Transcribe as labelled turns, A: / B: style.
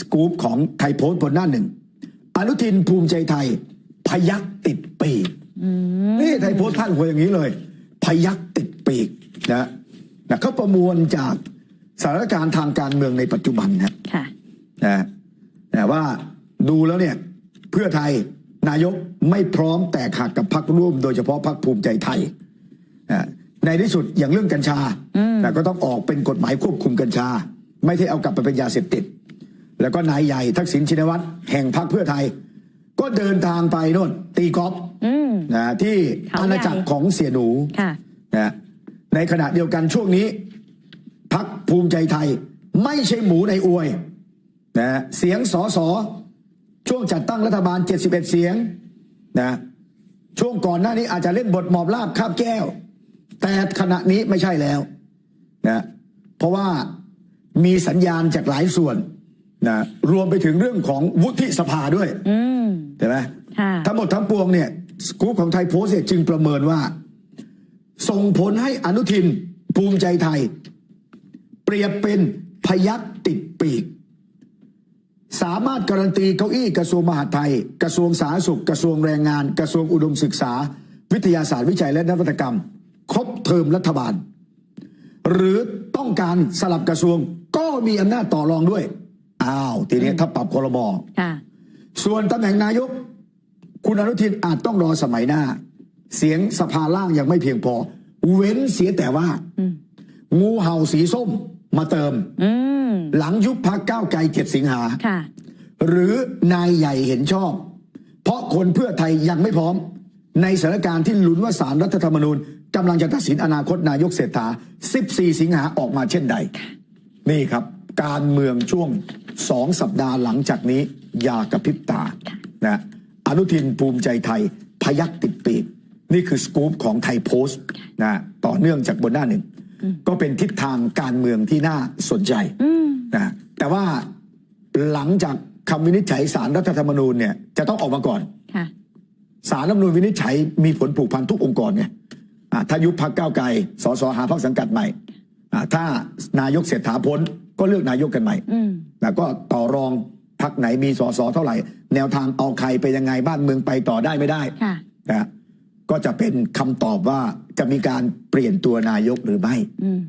A: สกู๊ปของไทยโพสต์บนหน้าหนึ่ง อนุทินภูมิใจไทย พยักติดปีกนี่ไทยโพสต์ท่านหัวอย่างนี้เลย พยักติดปีกนะนะเขาประมวลจากสถานการณ์ทางการเมืองในปัจจุบันนะ
B: ค่ะ
A: นะแต่ว่าดูแล้วเนี่ยเพื่อไทยนายกไม่พร้อมแตกหักกับพรรคร่วม โดยเฉพาะพรรคภูมิใจไทยนะในที่สุดอย่างเรื่องกัญชานะก็ต้องออกเป็นกฎหมายควบคุมกัญชา ไม่ใช่เอากลับไปเป็นยาเสพติด แล้วก็นายใหญ่ทักษิณชินวัตรแห่งพรรคเพื่อไทย ก็เดินทางไปโน่นตีกอล์ฟ
B: อืม
A: นะที่
B: เขา
A: อา
B: ใหญ่
A: ณาจักรของเสียหนู
B: ค่ะ
A: นะในขณะเดียวกันช่วงนี้พักภูมิใจไทยไม่ใช่หมูในอวยนะเสียงสอสอช่วงจัดตั้งรัฐบาล 71 เสียงนะช่วงก่อนหน้านี้อาจจะเล่นบทหมอบลาบคาบแก้ว แต่ขณะนี้ไม่ใช่แล้วนะเพราะว่ามีสัญญาณจากหลายส่วน นะรวมไปถึงเรื่องของวุฒิสภาด้วย
B: อืม
A: เห็นไหม
B: ค่ะ
A: ทั้งหมดทั้งปวงเนี่ยสกู๊ปของไทยโพสต์เนี่ยจึงประเมินว่า ส่งผลให้อนุทินภูมิใจไทย เปรียบเป็นพยักติดปีก สามารถการันตีเก้าอี้กระทรวงมหาดไทย กระทรวงสาธารณสุข กระทรวงแรงงาน กระทรวงอุดมศึกษา วิทยาศาสตร์วิจัยและนวัตกรรม ครบเทอมรัฐบาล หรือต้องการสลับกระทรวงก็มีอำนาจต่อรองด้วย อ้าว ทีนี้ถ้าปรับคอรมอ
B: ค่ะ
A: ส่วนตำแหน่งนายก คุณอนุทินอาจต้องรอสมัยหน้า เสียงสภาล่างยังไม่เพียงพอ เว้นเสียแต่ว่า งูเห่าสีส้มมาเติม
B: อืม
A: หลังยุบพักก้าวไกลเจ็ดสิงหา
B: ค่ะ
A: หรือนายใหญ่เห็นชอบ เพราะคนเพื่อไทยยังไม่พร้อม ในสถานการณ์ที่ลุ้นว่าสารรัฐธรรมนูญกำลังจะตัดสินอนาคตนายกเศรษฐา 14 สิงหาออกมาเช่นใด นี่ครับ การเมืองช่วงสองสัปดาห์หลังจากนี้ อย่ากระพริบตานะอนุทินภูมิใจไทยพยักติดปีกนี่คือสกู๊ปของไทยโพสต์นะต่อเนื่องจากบนหน้าหนึ่ง ก็เป็นทิศทางการเมืองที่น่าสนใจนะแต่ว่าหลังจากคำวินิจฉัยสารรัฐธรรมนูญเนี่ยจะต้องออกมาก่อน
B: ค่ะ
A: สารรัฐธรรมนูญวินิจฉัยมีผลผูกพันทุกองค์กรไงอ่าถ้ายุบพักก้าวไกลสสหาพักสังกัดใหม่อ่าถ้านายกเศรษฐาพ้น ก็เลือกนายกกันใหม่
B: อืม
A: แล้วก็ต่อรองพักไหนมีสสเท่าไหร่ แนวทางเอาใครไปยังไงบ้านเมืองไปต่อได้ไม่ได้
B: ค่ะ
A: นะก็จะเป็นคำตอบว่าจะมีการเปลี่ยนตัวนายกหรือไม่
B: อืม